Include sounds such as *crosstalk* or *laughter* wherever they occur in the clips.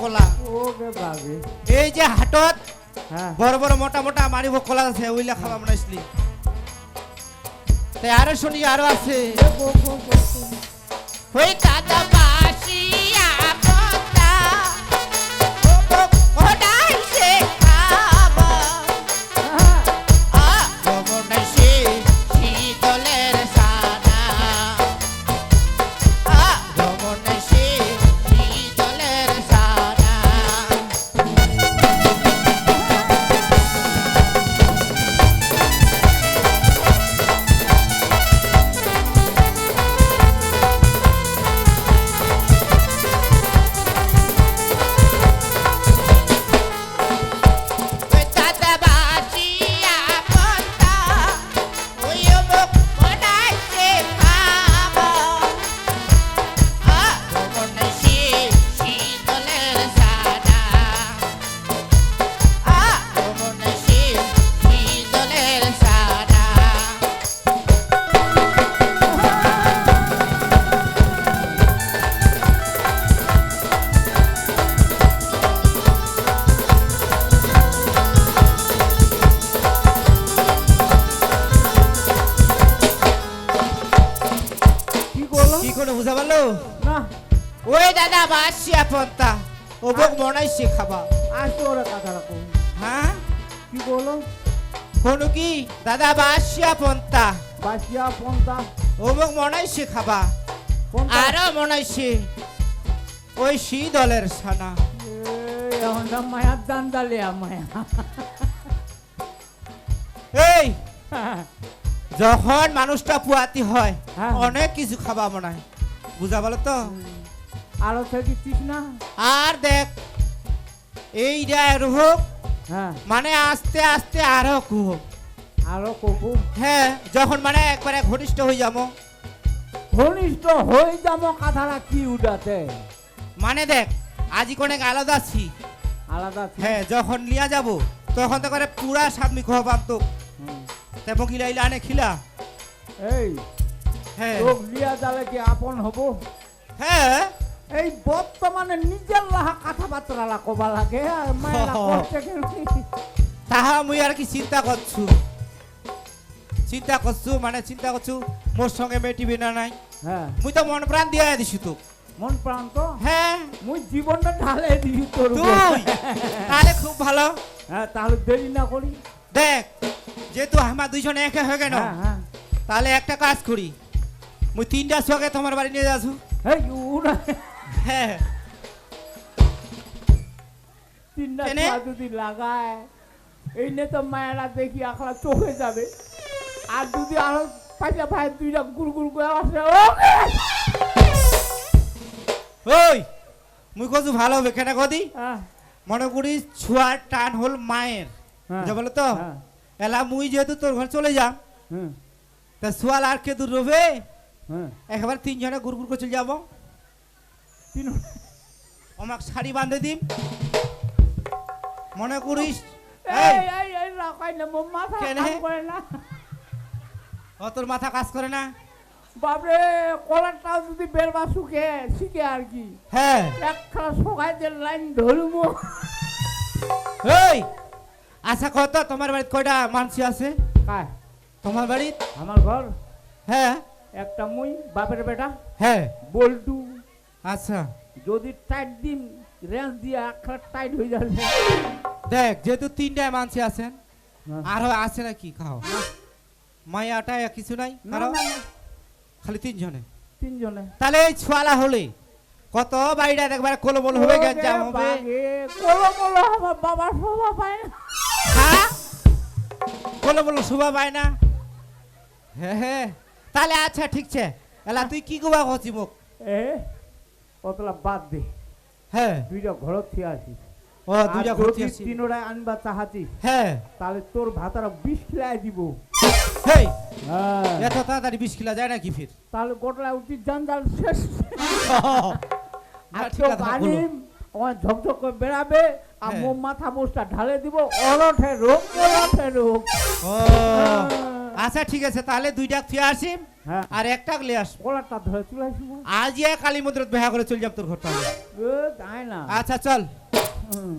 কলা এই যে হাটত হ্যাঁ। বড় বড় মোটা মোটা মারিব কলা আছে ওইলা খাবা বানাইছিলি তাই আরও শুনি আরও আছে। ওই দাদা পন্তা ও বক মনাইছে খাবা আসতো ওরা কথা রাখো। হ্যাঁ? কি করল কোনো কি? দাদা বাসিয়া পন্তা বাসিয়া পন্তা ও বক মনাইছে খাবা পন্তা আরও ওই শি দলের সানা মায়ার দান দালিয়া মায়া এই যখন মানুষটা পুয়াতি হয় হ্যাঁ। অনেক কিছু খাবা মনে হয়। বুঝা বলো তো? আরও থাকিস না? আর দেখ এই আর হোক হ্যাঁ। মানে আস্তে আস্তে আরও কুহ আরও কবু হ্যাঁ যখন মানে একবারে ঘনিষ্ঠ হয়ে যাব। ঘনিষ্ঠ হয়ে যাব কথাটা কি উঠাতে মানে দেখ আজি অনেক আলাদা আছি আলাদা। হ্যাঁ যখন লিয়া যাব তখন তো করে পুরা স্বামী খাওয়া পারতো হুম। তে মকিলা ইলা আনে খিলা। এই হ্যাঁ। লোক লিয়া যাবে কি আপন হব? হ্যাঁ। এই বর্তমানে নিজের লাহা কথাবার্তা কবা লাগে আর মায়েরা হ। করছে কেমনি? তাহা মুই আর কি চিন্তা করছু? চিন্তা করছু মানে চিন্তা করছু মোর সঙ্গে মেটিবি না নাই। হ্যাঁ। মুই তো মন প্রাণ দিয়া দিছি তো মন প্রাণ তো? হ্যাঁ। মুই জীবনটা ঢালে দিই তোর তুই? তাহলে খুব ভালো। হ্যাঁ তাহলে দেরি না করি। দেখ যেহেতু আমার দুইজনে একে হয়ে গেল হ্যাঁ হ্যাঁ। তাহলে একটা কাজ করি। মুই তিনটা সঙ্গে তোমার বাড়ি নিয়ে এই উড়া হ্যাঁ। তিনটা যদি লাগায় এই নিয়ে তো মায়েরা দেখি আখড়া চোখে যাবে। আর যদি আরও পাইসা ভাই দুইটা গুড় গুড় করে আসে ওই মুই ভালো হবে কদি? হ্যাঁ। মনে করি ছুয়ার টান হল মায়ের। হ্যাঁ। বুঝা বলো তো? এলা মুই যেহেতু তোর ঘর চলে যাম হুম। তা সোয়াল আর কে দূর রবে? একবার তিনজনে গুড় গুড় করে চলে যাব। তিন আমাকে শাড়ি বাঁধে দিম। মনে করিস? তোর মাথা কাজ করে না? বাপরে কলারটাও যদি বেরবা শুকে শিখে আর কি। হ্যাঁ। একখানা সকাই যে লাইন ধরবো এই! আচ্ছা কত তোমার বাড়িতে কয়টা মানসি আছে? কায় তোমার বাড়ি আমার ঘর? হ্যাঁ। একটা মুই বাপের বেটা। হ্যাঁ। বল্টু আচ্ছা। যদি টাইট দিন রেঞ্জ দিয়ে একটা টাইট হয়ে যাবে। দেখ যেহেতু তিনটায় মানসি আছেন। আরও আছে নাকি খাও? মায়াটা কিছু নাই? খালি তিনজনে। তিনজনে। তাহলে এই ছোয়ালা হলে কত বাড়িটা একবার কোলমল হবে গেঞ্জাম হবে? কলো কলো আমার বাবার শোভা পায় না। হ্যাঁ? কোলমল শোভা পায় না? হ্যাঁ হ্যাঁ। তাহলে আচ্ছা ঠিক আছে এলা তুই কি কছি মোক এ কতলা বাদ দে। হ্যাঁ। দুইটা ঘরত থিয়ে আসিস ও দুইটা ঘুরতে আসি তিনোটায় আনবা চাহাতি হ্যাঁ। তাহলে তোর ভাতারা বিষ খিলাই দিব। হেই! হ্যাঁ। এত তাড়াতাড়ি বিশ কিলা যায় নাকি ফির? তাহলে গোটলা উঠি জঞ্জাল শেষ। আর ঠিক। আনিম আমার ঝকঝক করে বেড়াবে আর হ্যাঁ। মোর মাথা মোষটা ঢালে দিব অরঠে রোগ অরঠে রোগ। ও আচ্ছা ঠিক আছে তাহলে দুইটা থুয়ে আসিম। হ্যাঁ আর একটা গলে আস কলারটা ধরে চলে আসব আজ ইয়া কালী মন্দির বেহা করে চল যাব তোর ঘরটা। এ তাই না। আচ্ছা চল। হুম।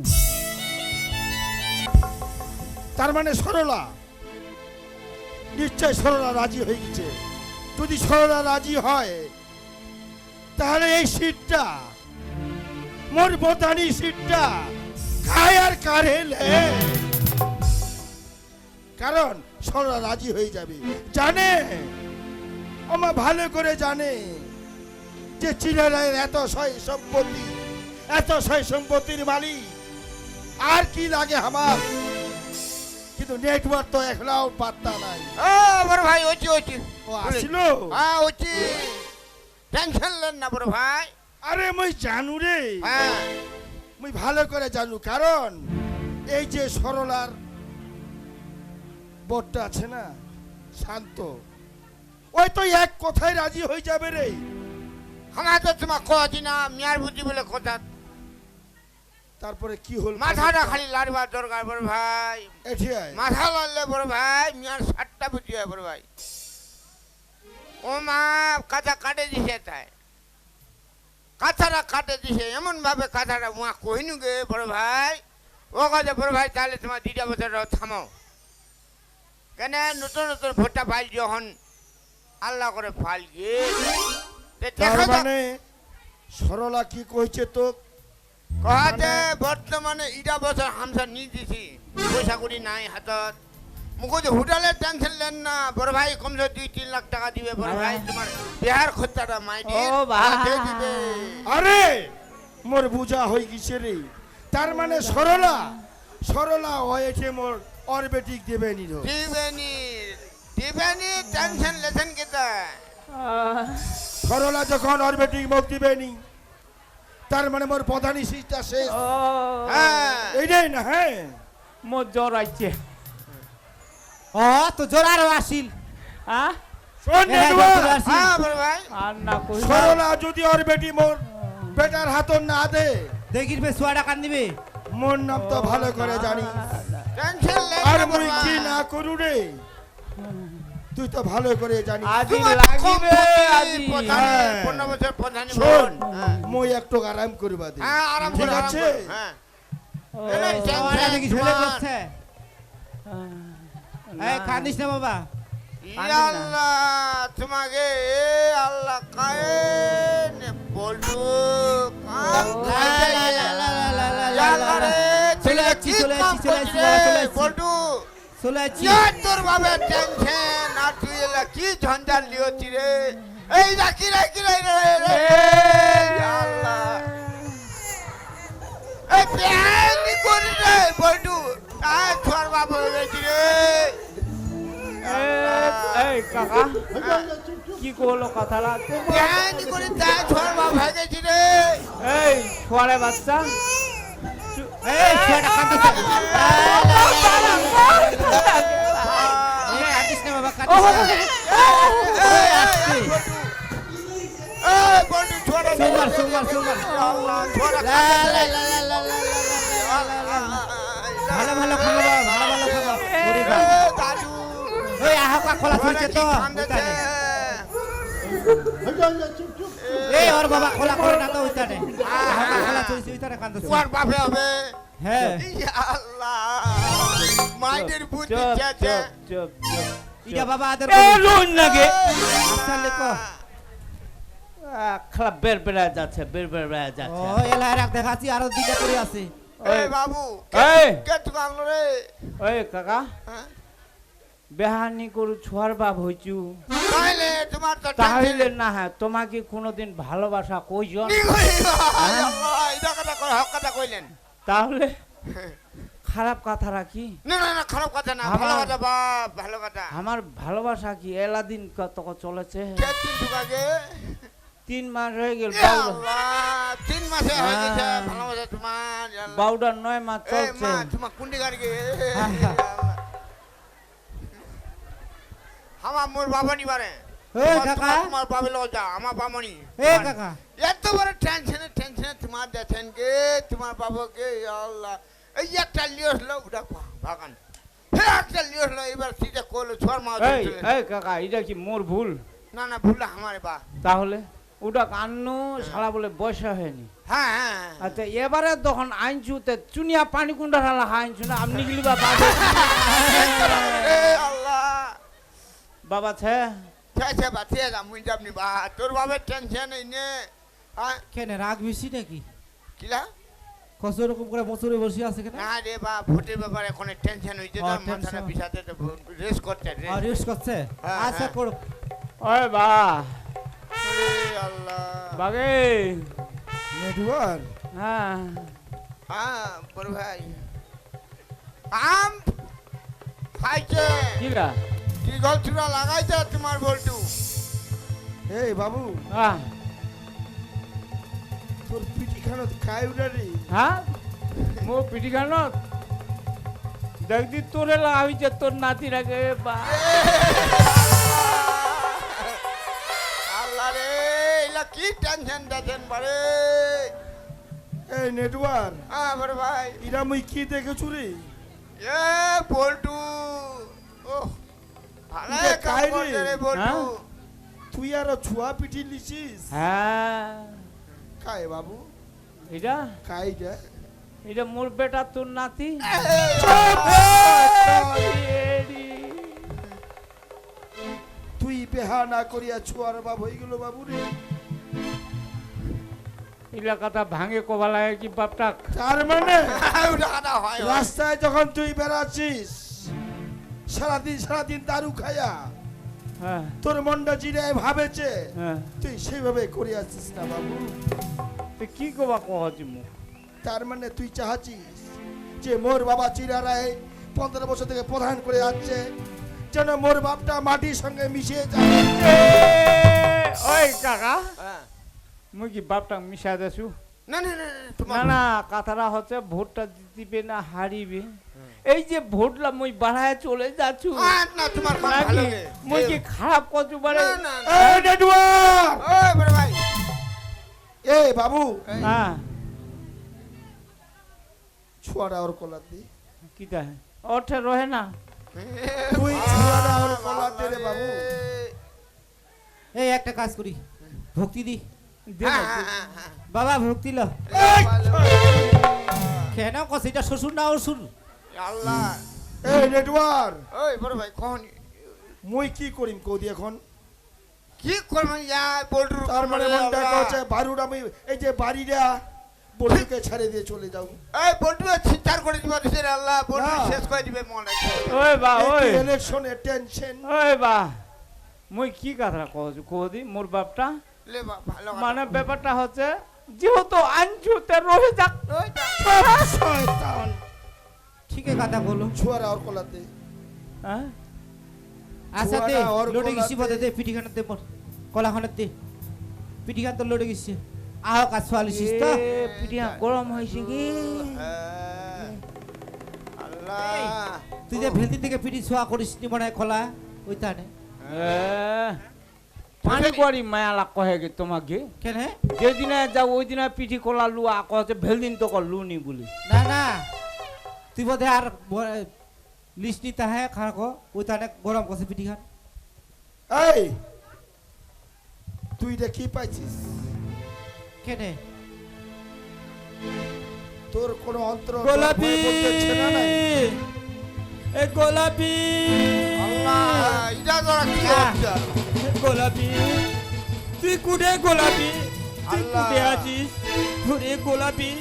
তার মানে সরলা নিশ্চয় সরলা রাজি হয়ে গেছে যদি সরলা রাজি হয় তাহলে এই সিটটা মোর বোতানি সিটটা খায় আর কারে লে কারণ সরলা রাজি হয়ে যাবে। জানে? আমার ভালো করে জানে যে চিনারায়ের এত সয় সম্পত্তি এত সয় সম্পত্তির মালিক। আর কি লাগে আমার? কিন্তু নেটওয়ার্ক তো এখনাও পাত্তা নাই। বড় ভাই ওচি ওচি ও আসিল? হ্যাঁ ওচি টেনশন লেন না বড় ভাই। আরে মুই জানু রে। হ্যাঁ। মুই ভালো করে জানু কারণ এই যে সরলার বোর্ডটা আছে না শান্ত। ওই তো এক কথায় রাজি হয়ে যাবে রে। আমার তো তোমার কছি না মিয়ার বুদ্ধি বলে কথা। তারপরে কি হল? মাথাটা খালি লাড়বার দরকার বড় ভাই। মাথা লড়লে বড় ভাই মিয়ার সাতটা বুদ্ধি হয় বড় ভাই। ও মা কাঁথা কাটে দিছে তাই। কাঁথাটা কাটে দিছে এমন ভাবে কাঁথাটা মা কহিনু গে বড় ভাই। ও কাজে বড় ভাই তাহলে তোমার দুইটা বছর থামো কেন? নতুন নতুন ভোটটা ফাইল যখন আল্লাহ করে ফাইল গিয়ে তার মানে সরলা কি কইছে তো? কহাতে বর্তমানে ইটা বছর হামসা নি দিছি। পয়সা করি নাই হাতত। মুখ যে হোটেলের টেনশন লেন না বড় ভাই কমসে দুই তিন লাখ টাকা দিবে বড় ভাই তোমার বিহার খরচাটা মাই দিয়ে ও ভাই। দিবে। আরে মোর বুঝা হয়ে গেছে রে। তার মানে সরলা সরলা হয়েছে মোর অরবেটিক দেবে নিল দিবেনি দিবেনি টেনশন সরলা যখন অরবেটিক মুখ দিবে নি তার মানে মোর প্রধানী সিস্টা শেষ। হ্যাঁ। এইটাই না হ্যাঁ। মোর জ্বর আইছে। ও তো জোরারও আসিল। হ্যাঁ হ্যাঁ, আসিল। হ্যাঁ আর সরলা যদি ওর বেটি মোর বেটার হাতর না দে দেখির বে সোয়াটা কান দিবে। মোর নাম তো ভালো করে জানি টেনশন আর মুই কি না করু রে? তুই তো ভালো করে জানিস আজি পনেরো মই একটু আরাম করবা হ্যাঁ আরাম আছে হ্যাঁ না বাবা আল্লাহ তোমাকে আল্লাহ ইয়া তোর বাবে টেনশন আর তুই এলা কি ঝঞ্ঝাট লিওছি রে? এই না কি রে কি রে রে আল্লাহ। এই প্যানি করি রে বলটু আয় তোর বাবা হয়েছি রে এই কাকা কি করল কথাটা? প্যানি করে তাই তোর বাবা গেছি রে। এই ছোয়ারে বাচ্চা। এই ছেলেটা কাঁদতেছে কাঁদিস না বাবা খোলা চলছে তো এই ওর বাবা খোলা করে না তো ওইখানে আহকা খোলা চলছে ওইখানে কান্দছে তোমার বাপে হবে হ্যাঁ আল্লাহ মাইনের বুদ্ধি চুপ চুপ চুপ ইটা বাবা আদর এ লুন নাগে আসলে কো খালা বের বেড়া যাচ্ছে বের বের বেড়া ও যাচ্ছে এলা দেখাচ্ছি আরও দিটা করে আছে এই বাবু এই কে তুই রে কাকা হ্যাঁ? বেহানি করু ছোয়ার বাপ হইছু তাহলে তোমার তো তাহলে না হ্যাঁ তোমাকে কোনোদিন ভালোবাসা কইজন? কথা কথা কইলেন। তাহলে খারাপ কথাটা কি? না না না খারাপ কথা না ভালো আমার- কথা বাপ ভালো কথা। আমার ভালোবাসা কি এলাদিন কত চলেছে? তিন মাস হয়ে গেল তিন মাসে হয়ে গেছে হ্যাঁ। ভালোবাসা তোমার বাউডার নয় মাস চলছে। তোমার কুন্ডি গাড়ি আমার মোর বাবা নি পারে তোমার- বাবা লোক যা আমার বামনি এই কাকা। এত বড় টেনশনে টেনশনে তোমার দেখেন গে তোমার বাবাকে আল্লাহ। এই একটা লিওস লো উঠা বাগান। হে একটা লিওস লো এবার সিধা কোলো ছর মা এই কাকা এটা কি মোর ভুল? না না ভুল আমার বা। তাহলে? ওটা কান্নু সারা বলে বয়সা হয়নি। হ্যাঁ হ্যাঁ হ্যাঁ। আচ্ছা এবারে তখন আইনছু তে চুনিয়া পানি কুন্ডা আইনছু না আপনি গেলি বা *laughs* বাবা বাবা ছে ছে বা ছে যা মুই যাবনি বা তোর বাবার টেনশন এই নে। হ্যাঁ কেন রাগ বেশি নাকি? কিলা কত রকম করে বছরে বসে আছে কেন? না রে বা ভোটের ব্যাপারে এখন টেনশন হইছে তোর মাথাটা। পিছাতে রেস করতে রে। আর ইউজ করছে? হ্যাঁ, আচ্ছা হ্যাঁ। করো ওই বা। আল্লাহ। বাগে। নেটওয়ার্ক হ্যাঁ। হ্যাঁ বড় ভাই। আম খাইছে। কিরা কি গল চূড়া লাগাইছে তোমার বলটু। এই বাবু হ্যাঁ। তোর পিঠিখানো খাই উঠা রে। হ্যাঁ? মো পিটি খান দেখদি তোরে লাগাইছে তোর নাতি রাখে বা। আল্লাহ। রে এলা কি টেনশন দেখেন বারে? এই নেটওয়ার্ক হ্যাঁ বড় ভাই। ইরা মুই কি দেখেছু রে? এ বলটু তুই আরও ছুয়া পিঠি লিছিস? হ্যাঁ। খায় বাবু? এটা খাই রে এটা মোর বেটা তোর নাতি? তুই বেহা না করিয়া ছুয়ার বাপ হয়ে গেল বাবু রে। এলাকাটা ভাঙে কবা লাগে কি বাপটাক তার মানে? হয় হয়। রাস্তায় যখন তুই বেড়াচ্ছিস সারাদিন সারাদিন দারু খায়া হ্যাঁ তোর মনটা জিরায় ভাবেছে। হ্যাঁ। তুই সেইভাবে করে আসছিস না বাবু। তো কি কবা কহছি মুখ তার মানে তুই চাহাচ্ছিস যে মোর বাবা চিরারায় পনেরো বছর থেকে প্রধান করে যাচ্ছে যেন মোর বাপটা মাটির সঙ্গে মিশিয়ে যায়। ওই কাকা হ্যাঁ। মুই কি বাপটা মিশা দেছু না না না না, না কথাটা হচ্ছে ভোটটা দিবে না হারিবে। এই যে ভোটলা মুই বাড়ায় চলে যাচ্ছু। হ্যাঁ, না তোমার ভালো গে কি খারাপ করছু বারে না না না। এই নেটওয়ার্ক! ওই বড় ভাই। এই বাবু। হ্যাঁ। ছুয়ারা ওর কলার দি। কিটা ওঠে রহে না? তুই ছুয়ারা ওর কলার দে রে বাবু এই একটা কাজ করি। ভক্তি দি। দে হ্যাঁ, হ্যাঁ, দে। হ্যাঁ। বাবা ভক্তি ল এই, কেন কস এটা শ্বশুর না অসুর আল্লাহ। এই নেটওয়ার্ক। ওই বড় ভাই কোন মুই কি করিম কৌদি এখন। কি করব ইয়া বলটু তার মানে মনটা আমি এই যে বাড়িটা বলুকে ছেড়ে দিয়ে চলে যাও। এই বলটু চিন্তার করে দিবা দিছে রে আল্লাহ। বলটু শেষ করে দিবে মনে ওই বা ওই। ইলেকশনের টেনশন ওই বা মুই কি কথা কহছু কদি মোর বাপটা। মানে ব্যাপারটা হচ্ছে যেহেতু আনছু তে রহে যাক শয়তান। ঠিকই কথা বলো। ছুয়ারা ওর কলার দে হ্যাঁ আচ্ছা দে লোটে গেছি বদে দে পিঠিখানা দে কলাখানা দে পিঠিখান তো লোটে গেছি। আহ কাজ সোয়ালিছিস তো। এ, পিঠিয়া গরম হয়েছে কি? হ্যাঁ। আল্লাহ। তুই যে ভেলতি থেকে পিঠি ছোয়া করিস নি মনে হয় খোলা। ওই তানে। এ, পানি করি মায়ালা কহে গে তোমাকে। কেন? হে? যেদিনে যাও ওই দিনে পিঠি কলা লু আকো হচ্ছে ভেলদিন তো কল লুনি বলি। না না। তুই বোধ আর লিস্ট নিতে হ্যাঁ খারাপ ওই তানে গরম করছে পিঠিখান এই! তুই কি পাইছিস? কেনে? তোর কোনো অন্তর গোলাপি! এ গোলাপি! আল্লাহ ইটা তোরা কি হচ্ছে? গোলাপি তুই কুটে গোলাপি তুই। কুটে আছিস ঘুরে গোলাপি।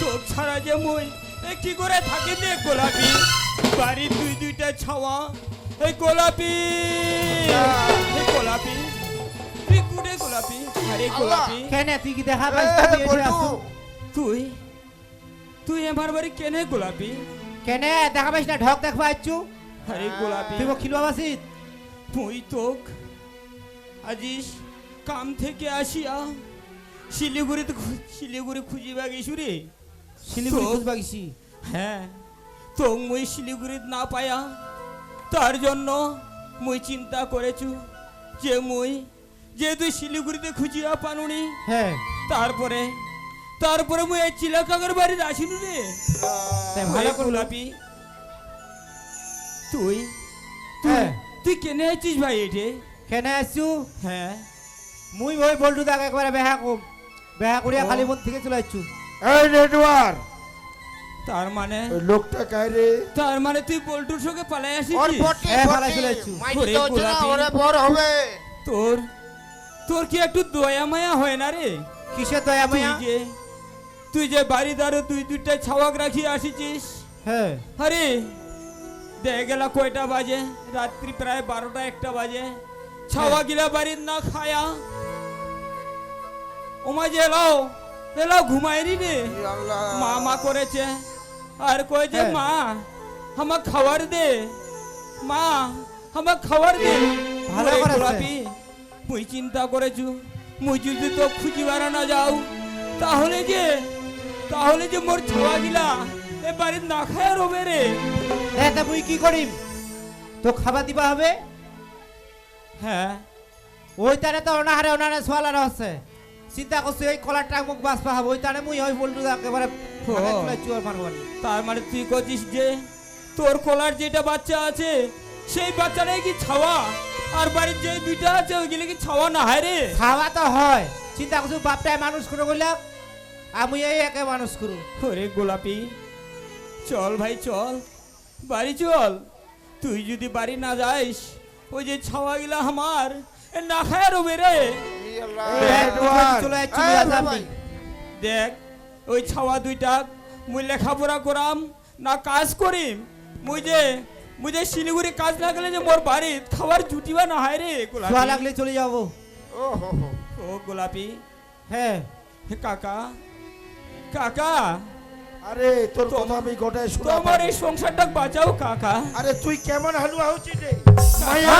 তোর ছাড়া যে মই এ কি করে থাকি রে গোলাপি? বাড়ি দুই দুইটা ছাওয়া এই গোলাপি। এই গোলাপি তুই কুটে গোলাপি আরে গোলাপি। কেন তুই কি দেখা বলটু তুই তুই আমার বাড়ি কেনে গোলাপি? কেন দেখা পাইস না? ঢক দেখবা আইছু আরে গোলাপি। তুই খিলবা বাসিত তুই তোক আজিস কাম থেকে আসিয়া শিলিগুড়িতে শিলিগুড়ি খুঁজিবা গেছু রে? শিলিগুড়ি তো- খুঁজবা গেছি। হ্যাঁ তো মুই শিলিগুড়িত না পায়া তার জন্য মুই চিন্তা করেছু যে মুই যেহেতু শিলিগুড়িতে খুঁজিয়া পানুনি হ্যাঁ। তারপরে তারপরে মুই এই চিলাকাগর বাড়ির আসিনু রে। তাই ভালো তুই হ্যাঁ। তুই কেনে আছিস ভাই এটে কেনে আছো হ্যাঁ মুই ওই বল্টু দাগ একবারে বেহা কম বেহা করিয়া খালি মন থেকে চলে আসছু এই নেটওয়ার্ক। তার মানে? লোকটা কায়রে তার মানে তুই বল্টুর সঙ্গে পালাই আসিস পটি হ্যাঁ, পালাই চলেছু। মাইটি ওরে ওরে বড় হবে। তোর তোর কি একটু দয়া মায়া হয় না রে? কিসের দয়া তুই মায়া? যে তুই যে বাড়ি দ্বারে দুই দুইটা ছাওয়াক রাখি আসিছিস। হ্যাঁ। আরে দেখে গেলা কয়টা বাজে? রাত্রি প্রায় বারোটা একটা বাজে। ছাওয়া গিলা বাড়ির না খায়া। ওমা যে এলাও এলাও ঘুমায়নি রে। মা মা করেছে। আর কই যে হ্যাঁ। মা আমাক খাবার দে। মা আমাক খাবার দে। ভালো ওরে গোলাপি মুই চিন্তা করেছু মুই যদি তো খুঁজি না যাও তাহলে যে তাহলে যে মোর ছাওয়া গিলা এ বাড়ির না খায় রবে রে। তা মুই কি করিম? তো খাবার দিবা হবে? হ্যাঁ। ওই তারে তো অনাহারে অনাহারে সোয়ালার হচ্ছে চিন্তা করছি এই কলারটা মুখ বাঁচ পাহাবো। ওই তারে মুই ওই বল্টু একেবারে। চুয়ার মারবানি তার মানে তুই কছিস যে তোর কোলার যেটা বাচ্চা আছে সেই বাচ্চাটাই কি ছাওয়া আর বাড়ির যে দুইটা আছে ওইগুলো কি ছাওয়া না হয় রে? খাওয়া তো হয়। চিন্তা করছি বাপটাই মানুষ করে বললাম আমি এই একে মানুষ করু ওরে গোলাপি চল ভাই চল। বাড়ি চল। তুই যদি বাড়ি না যাইস ওই যে ছাওয়া গিলা আমার না খায় রবে রে দেখ ওই ছাওয়া দুইটা মুই লেখাপড়া করাম না কাজ করিম মুই যে মুই যে শিলিগুড়ি কাজ না গেলে যে মোর বাড়িত খাবার জুটিবা না হয় রে গোলাপি। লাগলে চলে যাব। ও হো। হো ও গোলাপি। হ্যাঁ। হে কাকা কাকা। আরে তোর কথা আমি গোটায় শুনলাম। তোমার এই সংসারটা বাঁচাও কাকা। আরে তুই কেমন হালুয়া হচ্ছিস রে?